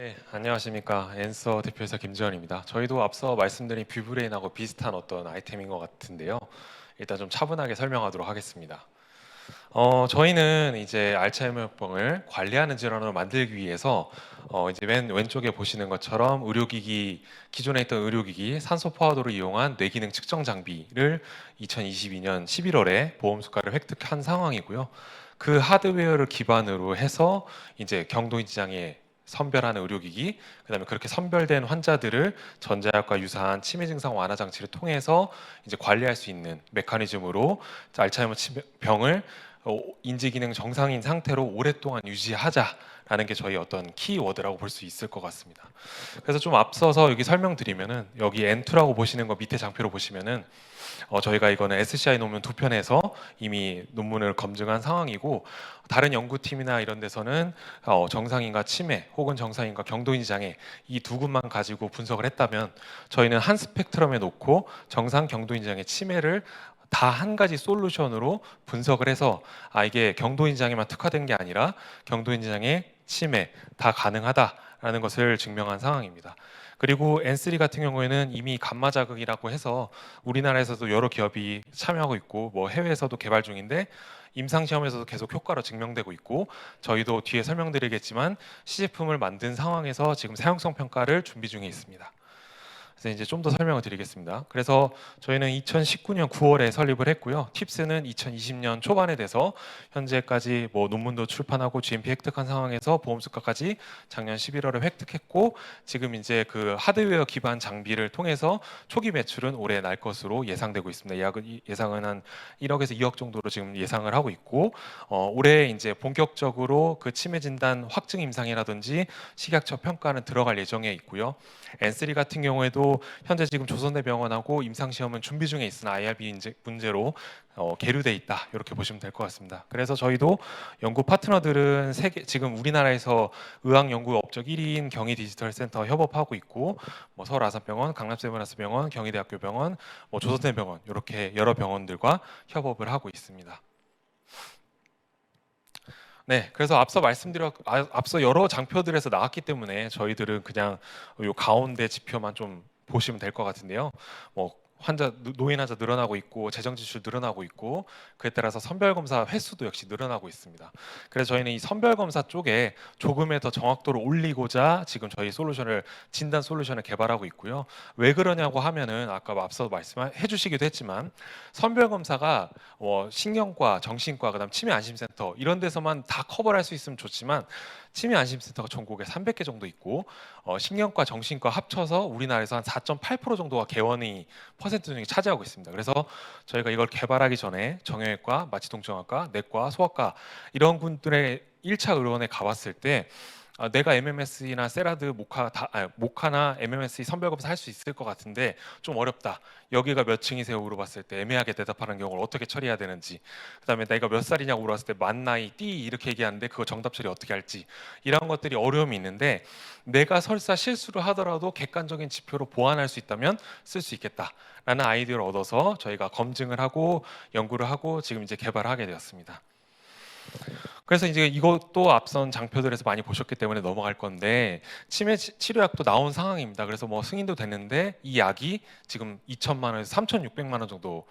네, 안녕하십니까. 앤서 대표이사 김지현입니다. 저희도 앞서 말씀드린 뷰브레인하고 비슷한 어떤 아이템인 것 같은데요. 일단 좀 차분하게 설명하도록 하겠습니다. 어, 저희는 이제 알츠하이머병을 관리하는 질환으로 만들기 위해서 어, 이제 맨 왼쪽에 보시는 것처럼 의료기기 기존에 있던 의료기기 산소 포화도를 이용한 뇌기능 측정 장비를 2022년 11월에 보험 수가를 획득한 상황이고요. 그 하드웨어를 기반으로 해서 이제 경동이 지장에 선별하는 의료기기, 그다음에 그렇게 선별된 환자들을 전자약과 유사한 치매 증상 완화 장치를 통해서 이제 관리할 수 있는 메커니즘으로 알츠하이머 병을 어, 인지 기능 정상인 상태로 오랫동안 유지하자라는 게 저희 어떤 키워드라고 볼 수 있을 것 같습니다. 그래서 좀 앞서서 여기 설명드리면은 여기 N2라고 보시는 거 밑에 장표로 보시면은 어, 저희가 이거는 SCI 논문 두 편에서 이미 논문을 검증한 상황이고 다른 연구팀이나 이런 데서는 어, 정상인과 치매 혹은 정상인과 경도인 장애 이 두 군만 가지고 분석을 했다면 저희는 한 스펙트럼에 놓고 정상 경도인 장애 치매를 다 한 가지 솔루션으로 분석을 해서 아 이게 경도인 장애만 특화된 게 아니라 경도인 장애 치매 다 가능하다라는 것을 증명한 상황입니다. 그리고 N3 같은 경우에는 이미 감마 자극이라고 해서 우리나라에서도 여러 기업이 참여하고 있고 뭐 해외에서도 개발 중인데 임상 시험에서도 계속 효과로 증명되고 있고 저희도 뒤에 설명드리겠지만 시제품을 만든 상황에서 지금 사용성 평가를 준비 중에 있습니다. 그래서 이제 좀 더 설명을 드리겠습니다. 그래서 저희는 2019년 9월에 설립을 했고요. 팁스는 2020년 초반에 돼서 현재까지 뭐 논문도 출판하고 GMP 획득한 상황에서 보험 수가까지 작년 11월에 획득했고 지금 이제 그 하드웨어 기반 장비를 통해서 초기 매출은 올해 날 것으로 예상되고 있습니다. 예약은 예상은 한 1억에서 2억 정도로 지금 예상을 하고 있고 어, 올해 이제 본격적으로 그 치매 진단 확증 임상이라든지 식약처 평가는 들어갈 예정에 있고요. N3 같은 경우에도 현재 지금 조선대병원하고 임상 시험은 준비 중에 있으나 IRB 문제로 어, 계류돼 있다 이렇게 보시면 될 것 같습니다. 그래서 저희도 연구 파트너들은 세계 지금 우리나라에서 의학 연구 업적 1위인 경희 디지털 센터 협업하고 있고 뭐 서울 아산병원, 강남 세브란스병원, 경희대학교 병원, 뭐 조선대병원 이렇게 여러 병원들과 협업을 하고 있습니다. 네, 그래서 앞서 말씀드려 아, 앞서 여러 장표들에서 나왔기 때문에 저희들은 그냥 요 가운데 지표만 좀 보시면 될 것 같은데요. 뭐 환자 노- 노인 환자 늘어나고 있고 재정 지출 늘어나고 있고 그에 따라서 선별 검사 횟수도 역시 늘어나고 있습니다. 그래서 저희는 이 선별 검사 쪽에 조금의 더 정확도를 올리고자 지금 저희 솔루션을 진단 솔루션을 개발하고 있고요. 왜 그러냐고 하면은 아까 앞서 말씀해 주시기도 했지만 선별 검사가 뭐 신경과, 정신과, 그다음 치매 안심센터 이런 데서만 다 커버할 수 있으면 좋지만 치매 안심센터가 전국에 300개 정도 있고 어, 신경과, 정신과 합쳐서 우리나라에서 한 4.8% 정도가 개원이 퍼센트 중에 차지하고 있습니다. 그래서 저희가 이걸 개발하기 전에 정형외과, 마취동정학과, 내과, 소아과 이런 분들의 1차 의료원에 가봤을 때 아, 내가 MMS나 세라드, 모카 다 아, 모카나 MMS 선별 검사 할 수 있을 것 같은데 좀 어렵다. 여기가 몇 층이세요? 물어봤을 때 애매하게 대답하는 경우를 어떻게 처리해야 되는지, 그다음에 내가 몇 살이냐고 물어봤을 때 만 나이, 띠 이렇게 얘기하는데 그거 정답 처리 어떻게 할지 이런 것들이 어려움이 있는데 내가 설사 실수를 하더라도 객관적인 지표로 보완할 수 있다면 쓸 수 있겠다라는 아이디어를 얻어서 저희가 검증을 하고 연구를 하고 지금 이제 개발하게 되었습니다. 그래서 이제 이것도 앞선 장표들에서 많이 보셨기 때문에 넘어갈 건데 치매 치- 치료약도 나온 상황입니다. 그래서 뭐 승인도 됐는데 이 약이 지금 2천만 원에서 3,600만 원 정도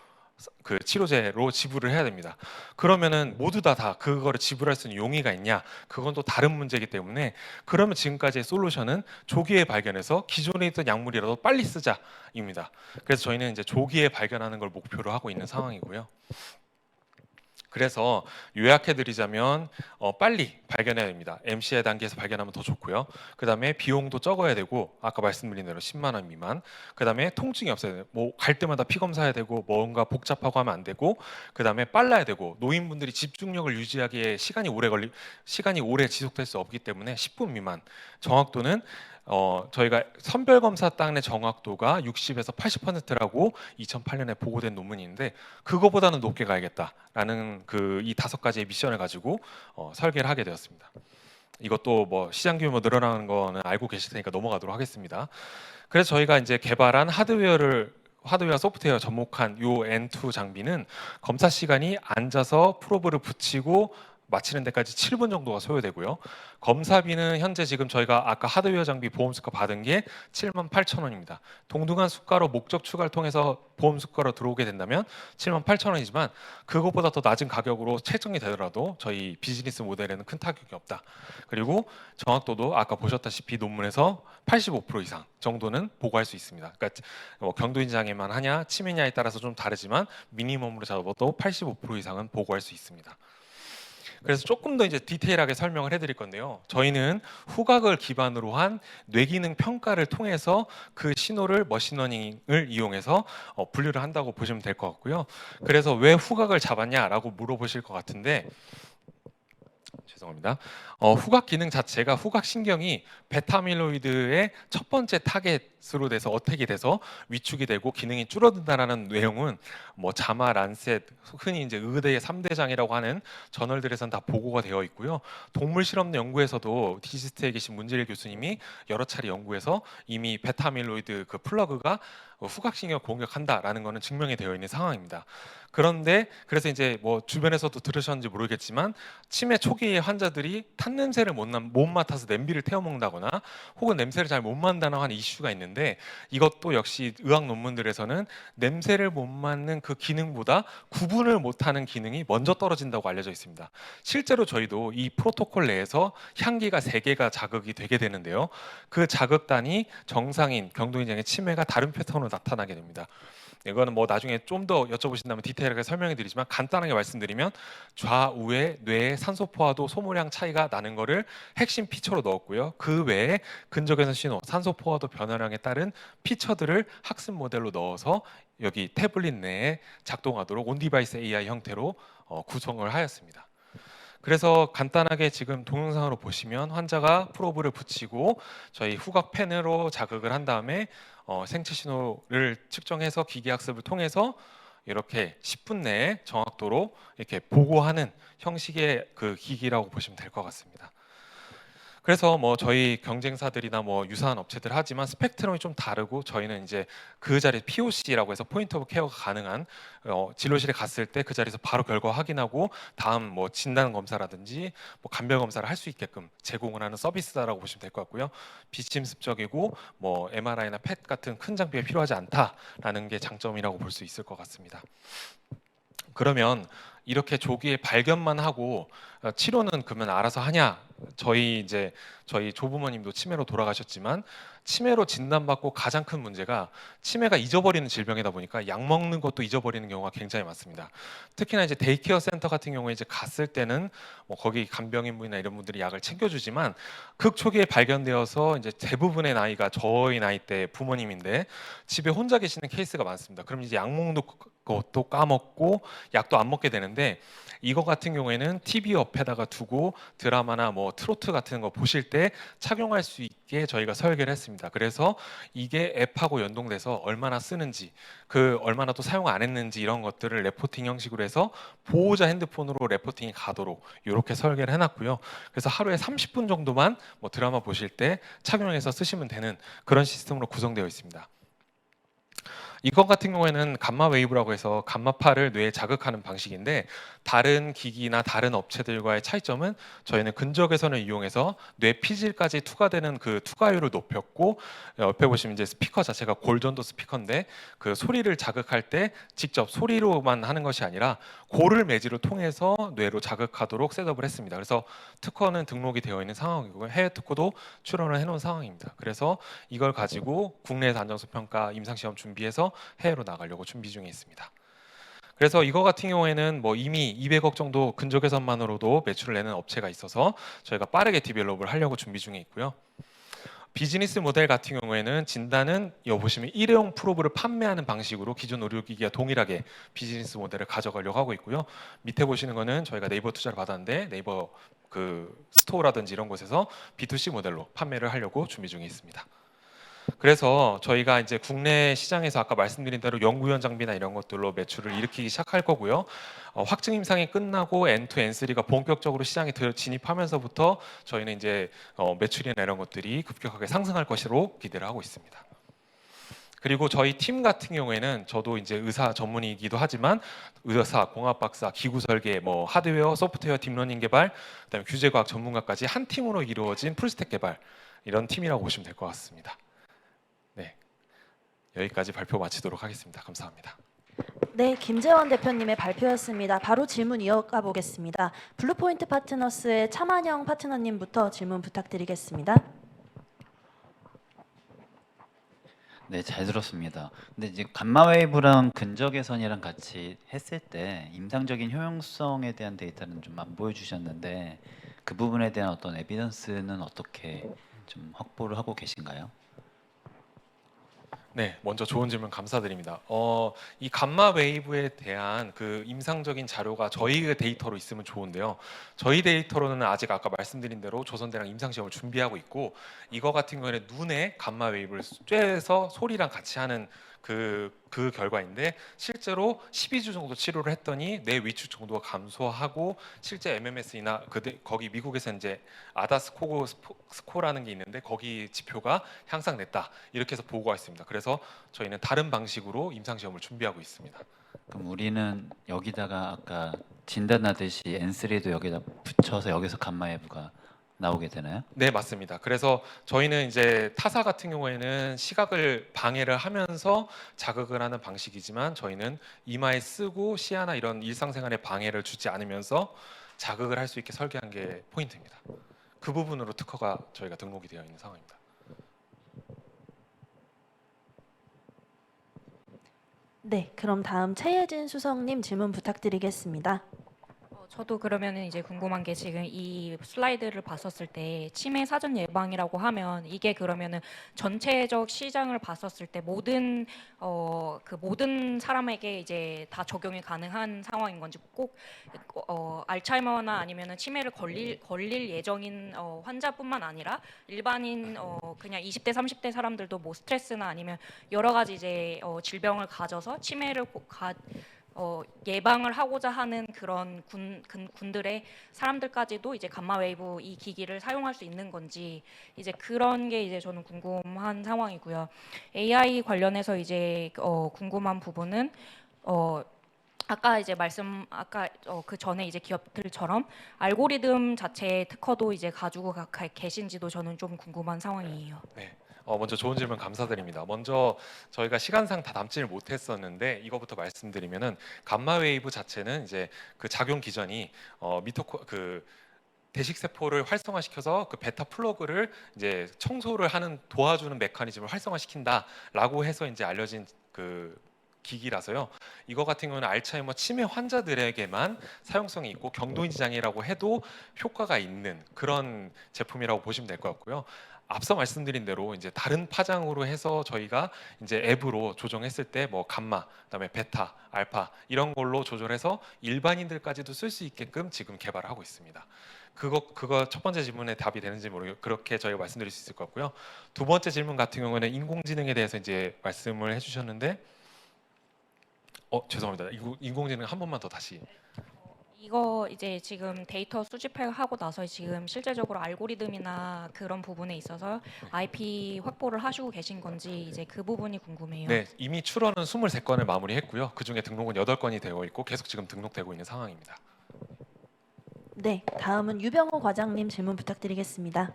그 치료제로 지불을 해야 됩니다. 그러면은 모두 다 다 그거를 지불할 수 있는 용의가 있냐? 그건 또 다른 문제이기 때문에 그러면 지금까지의 솔루션은 조기에 발견해서 기존에 있던 약물이라도 빨리 쓰자입니다. 그래서 저희는 이제 조기에 발견하는 걸 목표로 하고 있는 상황이고요. 그래서 요약해 드리자면 어, 빨리 발견해야 됩니다. MCI 단계에서 발견하면 더 좋고요. 그 다음에 비용도 적어야 되고 아까 말씀드린 대로 10만 원 미만. 그 다음에 통증이 없어야 돼요. 뭐갈 때마다 피 검사해야 되고 뭔가 복잡하고 하면 안 되고 그 다음에 빨라야 되고 노인분들이 집중력을 유지하기에 시간이 오래 걸리 시간이 오래 지속될 수 없기 때문에 10분 미만. 정확도는 어, 저희가 선별 검사 땅의 정확도가 60에서 80%라고 2008년에 보고된 논문인데 그거보다는 높게 가야겠다라는 그 이 다섯 가지의 미션을 가지고 어, 설계를 하게 되었습니다. 이것도 뭐 시장 규모 늘어나는 거는 알고 계실 테니까 넘어가도록 하겠습니다. 그래서 저희가 이제 개발한 하드웨어를 하드웨어 소프트웨어 접목한 요 N2 장비는 검사 시간이 앉아서 프로브를 붙이고 마치는 데까지 7분 정도가 소요되고요. 검사비는 현재 지금 저희가 아까 하드웨어 장비 보험 수가 받은 게 7만 8천 원입니다. 동등한 수가로 목적 추가를 통해서 보험 수가로 들어오게 된다면 7만 8천 원이지만 그것보다 더 낮은 가격으로 책정이 되더라도 저희 비즈니스 모델에는 큰 타격이 없다. 그리고 정확도도 아까 보셨다시피 논문에서 85% 이상 정도는 보고할 수 있습니다. 그러니까 뭐 경도 인장애만 하냐 치매냐에 따라서 좀 다르지만 미니멈으로 잡아도 85% 이상은 보고할 수 있습니다. 그래서 조금 더 이제 디테일하게 설명을 해드릴 건데요. 저희는 후각을 기반으로 한 뇌기능 평가를 통해서 그 신호를 머신러닝을 이용해서 어, 분류를 한다고 보시면 될 것 같고요. 그래서 왜 후각을 잡았냐라고 물어보실 것 같은데 죄송합니다. 어, 후각 기능 자체가 후각 신경이 베타밀로이드의 첫 번째 타겟 으로 돼서 어택이 돼서 위축이 되고 기능이 줄어든다라는 내용은 뭐 자마, 란셋, 흔히 이제 의대의 3대 장이라고 하는 저널들에선 다 보고가 되어 있고요. 동물 실험 연구에서도 디지스트에 계신 문재일 교수님이 여러 차례 연구해서 이미 베타밀로이드 그 플러그가 후각신경 공격한다라는 것은 증명이 되어 있는 상황입니다. 그런데 그래서 이제 뭐 주변에서도 들으셨는지 모르겠지만 치매 초기의 환자들이 탄 냄새를 못, 나- 못 맡아서 냄비를 태워 먹는다거나 혹은 냄새를 잘 못 맡는다는 이슈가 있는 데 이것도 역시 의학 논문들에서는 냄새를 못 맡는 그 기능보다 구분을 못하는 기능이 먼저 떨어진다고 알려져 있습니다. 실제로 저희도 이 프로토콜 내에서 향기가 세 개가 자극이 되게 되는데요. 그 자극단이 정상인 경동인장의 치매가 다른 패턴으로 나타나게 됩니다. 이거는 뭐 나중에 좀 더 여쭤보신다면 디테일하게 설명해 드리지만 간단하게 말씀드리면 좌우의 뇌의 산소 포화도 소모량 차이가 나는 거를 핵심 피처로 넣었고요. 그 외에 근적에서 신호, 산소 포화도 변화량 에 따른 피처들을 학습 모델로 넣어서 여기 태블릿 내에 작동하도록 온 디바이스 AI 형태로 어, 구성을 하였습니다. 그래서 간단하게 지금 동영상으로 보시면 환자가 프로브를 붙이고 저희 후각 펜으로 자극을 한 다음에 어, 생체 신호를 측정해서 기계 학습을 통해서 이렇게 10분 내에 정확도로 이렇게 보고하는 형식의 그 기기라고 보시면 될 것 같습니다. 그래서 뭐 저희 경쟁사들이나 뭐 유사한 업체들 하지만 스펙트럼이 좀 다르고 저희는 이제 그 자리 POC라고 해서 포인트 오브 케어가 가능한 어, 진료실에 갔을 때 그 자리에서 바로 결과 확인하고 다음 뭐 진단 검사라든지 뭐 간별 검사를 할 수 있게끔 제공을 하는 서비스다라고 보시면 될 것 같고요. 비침습적이고 뭐 MRI나 펫 같은 큰 장비가 필요하지 않다라는 게 장점이라고 볼 수 있을 것 같습니다. 그러면 이렇게 조기에 발견만 하고 어, 치료는 그러면 알아서 하냐? 저희 이제 저희 조부모님도 치매로 돌아가셨지만 치매로 진단받고 가장 큰 문제가 치매가 잊어버리는 질병이다 보니까 약 먹는 것도 잊어버리는 경우가 굉장히 많습니다. 특히나 이제 데이케어 센터 같은 경우에 이제 갔을 때는 뭐 거기 간병인 분이나 이런 분들이 약을 챙겨주지만 극초기에 발견되어서 이제 대부분의 나이가 저희 나이 때 부모님인데 집에 혼자 계시는 케이스가 많습니다. 그럼 이제 약 먹는 것도 까먹고 약도 안 먹게 되는데 이거 같은 경우에는 TV 옆에다가 두고 드라마나 뭐 트로트 같은 거 보실 때 착용할 수 있게 저희가 설계를 했습니다. 그래서 이게 앱하고 연동돼서 얼마나 쓰는지, 그 얼마나 또 사용 안 했는지 이런 것들을 레포팅 형식으로 해서 보호자 핸드폰으로 레포팅이 가도록 이렇게 설계를 해놨고요. 그래서 하루에 30분 정도만 뭐 드라마 보실 때 착용해서 쓰시면 되는 그런 시스템으로 구성되어 있습니다. 이것 같은 경우에는 감마 웨이브라고 해서 감마파를 뇌에 자극하는 방식인데 다른 기기나 다른 업체들과의 차이점은 저희는 근적외선을 이용해서 뇌 피질까지 투과되는 그 투과율을 높였고 옆에 보시면 이제 스피커 자체가 골전도 스피커인데 그 소리를 자극할 때 직접 소리로만 하는 것이 아니라 고를 매지를 통해서 뇌로 자극하도록 셋업을 했습니다. 그래서 특허는 등록이 되어 있는 상황이고 해외 특허도 출원을 해놓은 상황입니다. 그래서 이걸 가지고 국내에서 안정성 평가 임상시험 준비해서 해외로 나가려고 준비 중에 있습니다. 그래서 이거 같은 경우에는 뭐 이미 200억 정도 근적외선만으로도 매출을 내는 업체가 있어서 저희가 빠르게 디벨롭을 하려고 준비 중에 있고요. 비즈니스 모델 같은 경우에는 진단은 여기 보시면 일회용 프로브를 판매하는 방식으로 기존 의료기기와 동일하게 비즈니스 모델을 가져가려고 하고 있고요. 밑에 보시는 거는 저희가 네이버 투자를 받았는데 네이버 그 스토어라든지 이런 곳에서 B2C 모델로 판매를 하려고 준비 중에 있습니다. 그래서 저희가 이제 국내 시장에서 아까 말씀드린 대로 연구원 장비나 이런 것들로 매출을 일으키기 시작할 거고요. 어, 확증 임상이 끝나고 N2, N3가 본격적으로 시장에 들- 진입하면서부터 저희는 이제 어, 매출이나 이런 것들이 급격하게 상승할 것으로 기대를 하고 있습니다. 그리고 저희 팀 같은 경우에는 저도 이제 의사 전문이기도 하지만 의사, 공학 박사, 기구 설계, 뭐 하드웨어, 소프트웨어 딥러닝 개발, 그다음에 규제 과학 전문가까지 한 팀으로 이루어진 풀스택 개발 이런 팀이라고 보시면 될 것 같습니다. 네. 여기까지 발표 마치도록 하겠습니다. 감사합니다. 네, 김재원 대표님의 발표였습니다. 바로 질문 이어가 보겠습니다. 블루포인트 파트너스의 차만영 파트너님부터 질문 부탁드리겠습니다. 네, 잘 들었습니다. 근데 이제 감마 웨이브랑 근저 개선이랑 같이 했을 때 임상적인 효용성에 대한 데이터는 좀 안 보여주셨는데 그 부분에 대한 어떤 에비던스는 어떻게 좀 확보를 하고 계신가요? 네, 먼저 좋은 질문 감사드립니다. 어, 이 감마 웨이브에 대한 그 임상적인 자료가 저희의 데이터로 있으면 좋은데요. 저희 데이터로는 아직 아까 말씀드린 대로 조선대랑 임상 시험을 준비하고 있고 이거 같은 경우에는 눈에 감마 웨이브를 쬐서 소리랑 같이 하는 그, 그 결과인데 실제로 12주 정도 치료를 했더니 뇌 위축 정도가 감소하고 실제 MMS나 그 거기 미국에서 이제 아다스코고 스코라는 게 있는데 거기 지표가 향상됐다 이렇게 해서 보고가 있습니다. 그래서 저희는 다른 방식으로 임상 시험을 준비하고 있습니다. 그럼 우리는 여기다가 아까 진단하듯이 N3도 여기다 붙여서 여기서 감마 웨이브가 나오게 되나요? 네 맞습니다. 그래서 저희는 이제 타사 같은 경우에는 시각을 방해를 하면서 자극을 하는 방식이지만 저희는 이마에 쓰고 시야나 이런 일상생활에 방해를 주지 않으면서 자극을 할 수 있게 설계한 게 포인트입니다. 그 부분으로 특허가 저희가 등록이 되어 있는 상황입니다. 네, 그럼 다음 최예진 수석님 질문 부탁드리겠습니다. 어, 저도 그러면은 이제 궁금한 게 지금 이 슬라이드를 봤었을 때 치매 사전 예방이라고 하면 이게 그러면은 전체적 시장을 봤었을 때 모든 어 그 모든 사람에게 이제 다 적용이 가능한 상황인 건지 꼭 어, 알츠하이머나 아니면은 치매를 걸릴 걸릴 예정인 어, 환자뿐만 아니라 일반인 어, 그냥 20대 30대 사람들도 뭐 스트레스나 아니면 여러 가지 이제 어, 질병을 가져서 치매를 고- 가, 어, 예방을 하고자 하는 그런 군, 군, 군 들의 사람들까지도 이제 감마 웨이브 이 기기를 사용할 수 있는 건지 이제 그런 게 이제 저는 궁금한 상황이고요. AI 관련해서 이제 어, 궁금한 부분은 어, 아까 이제 말씀 아까 어, 그 전에 이제 기업들처럼 알고리즘 자체의 특허도 이제 가지고 가, 가- 계신지도 저는 좀 궁금한 상황이에요. 네. 어, 먼저 좋은 질문 감사드립니다. 먼저 저희가 시간상 다 남지를 못했었는데 이거부터 말씀드리면은 감마 웨이브 자체는 이제 그 작용 기전이 어, 미토코 그 대식 세포를 활성화시켜서 그 베타 플러그를 이제 청소를 하는 도와주는 메커니즘을 활성화시킨다라고 해서 이제 알려진 그 기기라서요. 이거 같은 경우는 알츠하이머 치매 환자들에게만 사용성이 있고 경도인 지장이라고 해도 효과가 있는 그런 제품이라고 보시면 될 것 같고요. 앞서 말씀드린 대로 이제 다른 파장으로 해서 저희가 이제 앱으로 조정했을 때 뭐 감마, 그다음에 베타, 알파 이런 걸로 조절해서 일반인들까지도 쓸 수 있게끔 지금 개발을 하고 있습니다. 그거 그거 첫 번째 질문에 답이 되는지 모르겠 그렇게 저희가 말씀드릴 수 있을 것 같고요. 두 번째 질문 같은 경우는 인공지능에 대해서 이제 말씀을 해주셨는데 어 죄송합니다. 인공- 인공지능 한 번만 더 다시 이거 이제 지금 데이터 수집하고 나서 지금 실제적으로 알고리즘이나 그런 부분에 있어서 IP 확보를 하시고 계신 건지 이제 그 부분이 궁금해요. 네 이미 출원은 23건을 마무리했고요. 그 중에 등록은 8건이 되어 있고 계속 지금 등록되고 있는 상황입니다. 네, 다음은 유병호 과장님 질문 부탁드리겠습니다.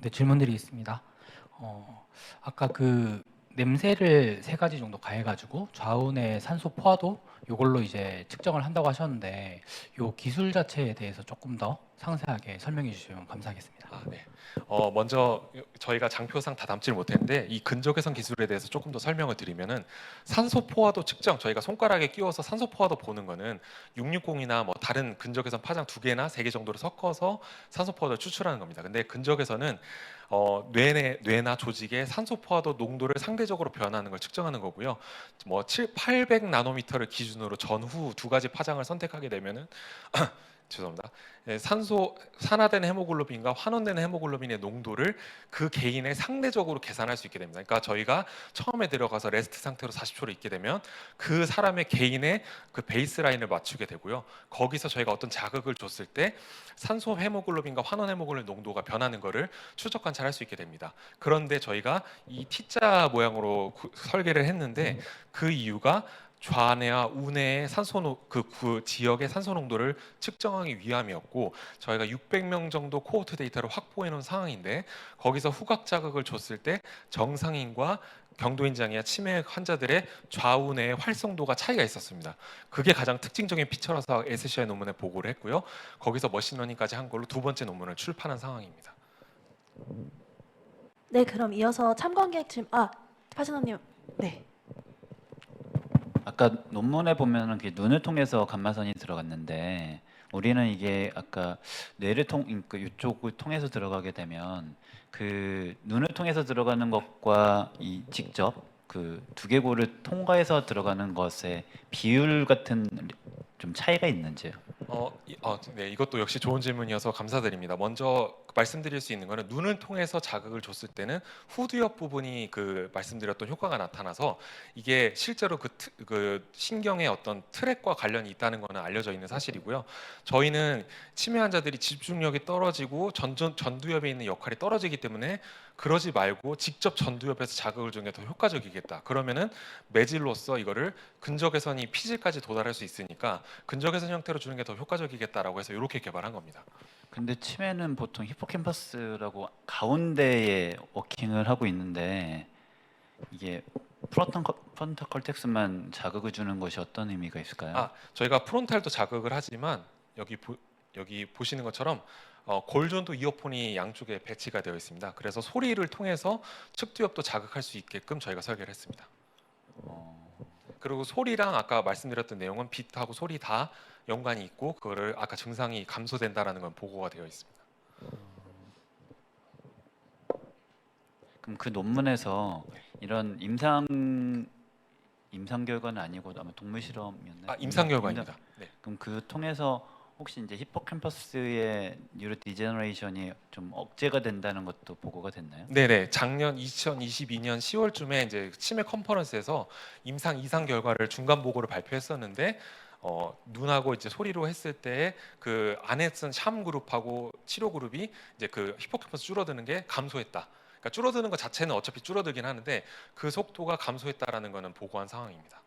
네, 질문드리겠습니다. 어, 아까 그 냄새를 세 가지 정도 가해가지고 좌우의 산소 포화도 이걸로 이제 측정을 한다고 하셨는데 이 기술 자체에 대해서 조금 더 상세하게 설명해 주시면 감사하겠습니다. 아, 네. 어, 먼저 저희가 장표상 다 담지를 못했는데 이 근적외선 기술에 대해서 조금 더 설명을 드리면은 산소 포화도 측정 저희가 손가락에 끼워서 산소 포화도 보는 거는 660이나 뭐 다른 근적외선 파장 두 개나 세 개 정도를 섞어서 산소 포화도를 추출하는 겁니다. 근데 근적외선은 어, 뇌내, 뇌나 조직의 산소 포화도 농도를 상대적으로 변하는 걸 측정하는 거고요. 뭐 7, 800 나노미터를 기준으로 전후 두 가지 파장을 선택하게 되면은 죄송합니다. 예, 산소 산화된 헤모글로빈과 환원되는 헤모글로빈의 농도를 그 개인의 상대적으로 계산할 수 있게 됩니다. 그러니까 저희가 처음에 들어가서 레스트 상태로 40초를 있게 되면 그 사람의 개인의 그 베이스라인을 맞추게 되고요. 거기서 저희가 어떤 자극을 줬을 때 산소 헤모글로빈과 환원 헤모글로빈 농도가 변하는 것을 추적 관찰할 수 있게 됩니다. 그런데 저희가 이 T자 모양으로 구- 설계를 했는데 그 이유가 좌뇌와 우뇌의 산소 노, 그, 그 지역의 산소 농도를 측정하기 위함이었고 저희가 600명 정도 코호트 데이터를 확보해 놓은 상황인데 거기서 후각 자극을 줬을 때 정상인과 경도인장이나 치매 환자들의 좌우 뇌의 활성도가 차이가 있었습니다. 그게 가장 특징적인 피처라서 SCI 논문에 보고를 했고요. 거기서 머신러닝까지 한 걸로 두 번째 논문을 출판한 상황입니다. 네, 그럼 이어서 참관객 질문. 아, 파트너님. 네. 아까 논문에 보면은 그 눈을 통해서 감마선이 들어갔는데 우리는 이게 아까 뇌를 통, 그 이쪽을 통해서 들어가게 되면 그 눈을 통해서 들어가는 것과 이 직접 그 두개골을 통과해서 들어가는 것의 비율 같은 좀 차이가 있는지요? 어, 이, 어, 네, 이것도 역시 좋은 질문이어서 감사드립니다. 먼저 말씀드릴 수 있는 거는 눈을 통해서 자극을 줬을 때는 후두 옆 부분이 그 말씀드렸던 효과가 나타나서 이게 실제로 그, 트- 그 신경의 어떤 트랙과 관련이 있다는 거는 알려져 있는 사실이고요. 저희는 치매 환자들이 집중력이 떨어지고 전전 전두엽에 있는 역할이 떨어지기 때문에 그러지 말고 직접 전두엽에서 자극을 주는 게 더 효과적이겠다. 그러면은 매질로서 이거를 근적외선이 피질까지 도달할 수 있으니까 근적외선 형태로 주는 게 더 효과적이겠다라고 해서 이렇게 개발한 겁니다. 근데 치매는 보통 히포캠퍼스라고 가운데에 워킹을 하고 있는데 이게 프론탈 프론탈 컬텍스만 자극을 주는 것이 어떤 의미가 있을까요? 아, 저희가 프론탈도 자극을 하지만 여기 보, 여기 보시는 것처럼 어, 골전도 이어폰이 양쪽에 배치가 되어 있습니다. 그래서 소리를 통해서 측두엽도 자극할 수 있게끔 저희가 설계를 했습니다. 어, 그리고 소리랑 아까 말씀드렸던 내용은 빛하고 소리 다 연관이 있고 그거를 아까 증상이 감소된다라는 건 보고가 되어 있습니다. 그럼 그 논문에서 이런 임상 임상 결과는 아니고 아마 동물 실험이었나요? 아, 임상 결과입니다. 네. 그럼 그 통해서 혹시 이제 히포캠퍼스의 뉴로 디제너레이션이 좀 억제가 된다는 것도 보고가 됐나요? 네네 작년 2022년 10월쯤에 이제 치매 컨퍼런스에서 임상 이상 결과를 중간 보고를 발표했었는데 어, 눈하고 이제 소리로 했을 때 그 안에 쓴 샴 그룹하고 치료 그룹이 이제 그 히포캠퍼스 줄어드는 게 감소했다. 그러니까 줄어드는 것 자체는 어차피 줄어들긴 하는데 그 속도가 감소했다라는 거는 보고한 상황입니다.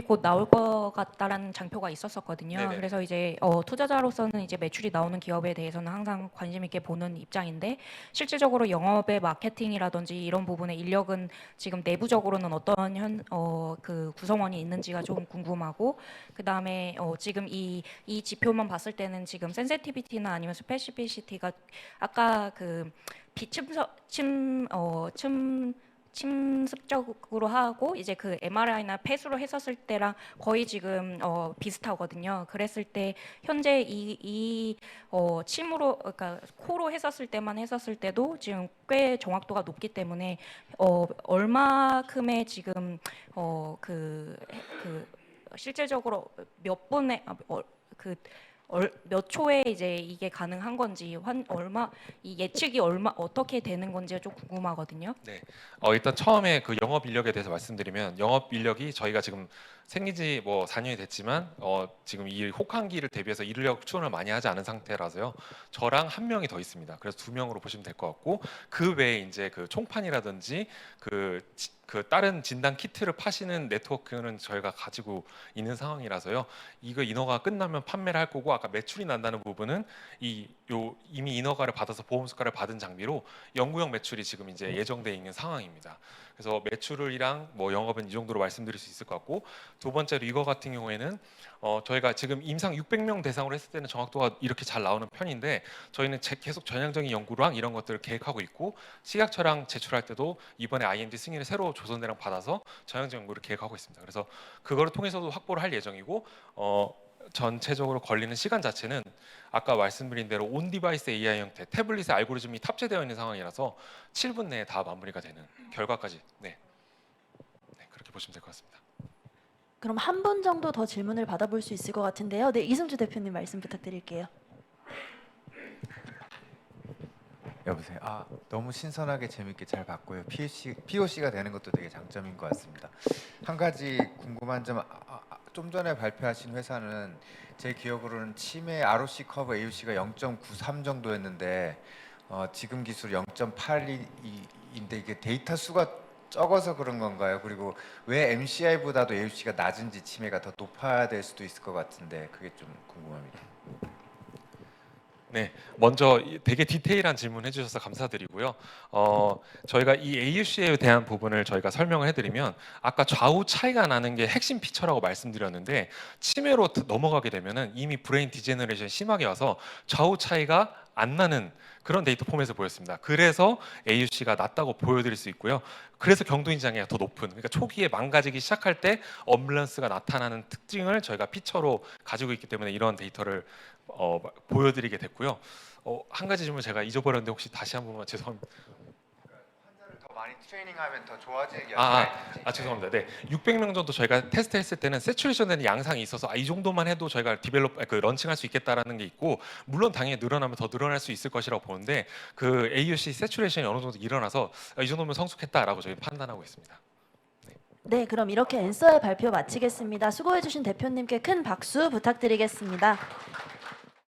곧 나올 것 같다라는 장표가 있었었거든요. 네네. 그래서 이제 어, 투자자로서는 이제 매출이 나오는 기업에 대해서는 항상 관심 있게 보는 입장인데 실질적으로 영업의 마케팅이라든지 이런 부분의 인력은 지금 내부적으로는 어떤 현, 어, 그 구성원이 있는지가 좀 궁금하고 그 다음에 어, 지금 이, 이 지표만 봤을 때는 지금 센세티비티나 아니면 스페시피시티가 아까 그 비침서 침, 어, 침 침습적으로 하고 이제 그 MRI나 폐수로 했었을 때랑 거의 지금 어, 비슷하거든요. 그랬을 때 현재 이, 이 어, 침으로 그러니까 코로 했었을 때만 했었을 때도 지금 꽤 정확도가 높기 때문에 어, 얼마큼의 지금 어, 그, 그 실질적으로 몇 분의 아, 어, 그 얼, 몇 초에 이제 이게 가능한 건지 환, 얼마 이 예측이 얼마 어떻게 되는 건지가 좀 궁금하거든요. 어, 일단 처음에 그 영업 인력에 대해서 말씀드리면 영업 인력이 저희가 지금 생긴 지 뭐 4년이 됐지만 어, 지금 이 혹한기를 대비해서 인력 추원을 많이 하지 않은 상태라서요. 저랑 한 명이 더 있습니다. 그래서 두 명으로 보시면 될 것 같고 그 외에 이제 그 총판이라든지 그, 지- 그 다른 진단 키트를 파시는 네트워크는 저희가 가지고 있는 상황이라서요. 이거 인허가 끝나면 판매를 할 거고 아까 매출이 난다는 부분은 이요 이미 인허가를 받아서 보험 수가를 받은 장비로 연구용 매출이 지금 이제 예정돼 있는 상황입니다. 그래서 매출이랑 뭐 영업은 이 정도로 말씀드릴 수 있을 것 같고 두 번째로 이거 같은 경우에는 어 저희가 지금 임상 600명 대상으로 했을 때는 정확도가 이렇게 잘 나오는 편인데 저희는 제- 계속 전향적인 연구랑 이런 것들을 계획하고 있고 식약처랑 제출할 때도 이번에 IND 승인을 새로 조선대랑 받아서 전향적 연구를 계획하고 있습니다. 그래서 그거를 통해서도 확보를 할 예정이고 어 전체적으로 걸리는 시간 자체는 아까 말씀드린 대로 온 디바이스 AI 형태 태블릿에 알고리즘이 탑재되어 있는 상황이라서 7분 내에 다 마무리가 되는 결과까지 네, 네 그렇게 보시면 될 것 같습니다. 그럼 한분 정도 더 질문을 받아볼 수 있을 것 같은데요. 네, 이승주 대표님 말씀 부탁드릴게요. 여보세요. 아 너무 신선하게 재밌게 잘 봤고요. POC POC가 되는 것도 되게 장점인 것 같습니다. 한 가지 궁금한 점. 아, 아, 좀 전에 발표하신 회사는 제 기억으로는 치매 ROC 커브 AUC가 0.93 정도였는데 어, 지금 기술 0.82인데 이게 데이터 수가 적어서 그런 건가요? 그리고 왜 MCI보다도 AUC가 낮은지 치매가 더 높아야 될 수도 있을 것 같은데 그게 좀 궁금합니다. 네, 먼저 이- 되게 디테일한 질문 해주셔서 감사드리고요. 어, 저희가 이 AUC에 대한 부분을 저희가 설명을 해드리면 아까 좌우 차이가 나는 게 핵심 피처라고 말씀드렸는데 치매로 드- 넘어가게 되면은 이미 브레인 디제너레이션 심하게 와서 좌우 차이가 안 나는 그런 데이터 포맷을 보였습니다. 그래서 AUC가 낮다고 보여드릴 수 있고요. 그래서 경도인 장애가 더 높은 그러니까 초기에 망가지기 시작할 때 엄뷸런스가 나타나는 특징을 저희가 피처로 가지고 있기 때문에 이런 데이터를 어, 마- 보여드리게 됐고요. 어, 한 가지 질문 제가 잊어버렸는데 혹시 다시 한 번만 죄송합니다. 많이 트레이닝하면 더 좋아지는 게 아, 아니라 아 죄송합니다. 네, 600명 정도 저희가 테스트했을 때는 세츄레이션되는 양상이 있어서 아, 이 정도만 해도 저희가 디벨롭 아, 그 런칭할 수 있겠다라는 게 있고 물론 당연히 늘어나면 더 늘어날 수 있을 것이라고 보는데 그 AUC 세츄레이션이 어느 정도 일어나서 아, 이 정도면 성숙했다라고 저희 판단하고 있습니다. 네, 그럼 이렇게 앤서의 발표 마치겠습니다. 수고해주신 대표님께 큰 박수 부탁드리겠습니다.